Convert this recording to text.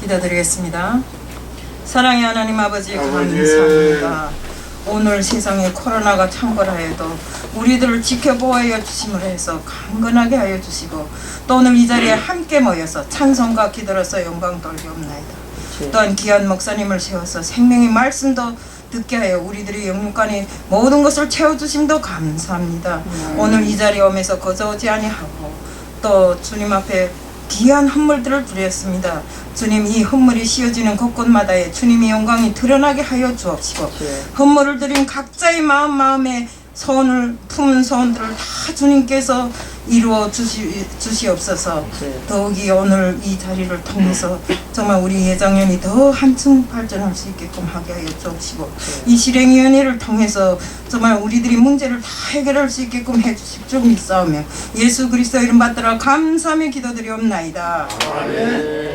기도드리겠습니다. 사랑의 하나님 아버지 아버지. 감사합니다. 오늘 세상에 코로나가 창궐하여도 우리들을 지켜보아여 주심을 해서 강건하게 하여 주시고 또 오늘 이 자리에 함께 모여서 찬송과 기도로서 영광 돌리옵나이다. 또한 귀한 목사님을 세워서 생명의 말씀도 듣게 하여 우리들의 영육간에 모든 것을 채워주심도 감사합니다. 오늘 이 자리에 오면서 거저오지 아니하고 또 주님 앞에 귀한 헌물들을 드렸습니다. 주님 이 헌물이 씌어지는 곳곳마다에 주님의 영광이 드러나게 하여 주옵시고 헌물을 드린 각자의 마음 마음에 소원을 품은 소원들을 다 주님께서 이루어 주시, 주시옵소서 더욱이 오늘 이 자리를 통해서 정말 우리 예장년이 더 한층 발전할 수 있게끔 하게 하여 주옵시고 이 실행위원회를 통해서 정말 우리들이 문제를 다 해결할 수 있게끔 해주실 줄 믿사오며 예수 그리스도 이름 받들어 감사하며 기도드리옵나이다. 아멘.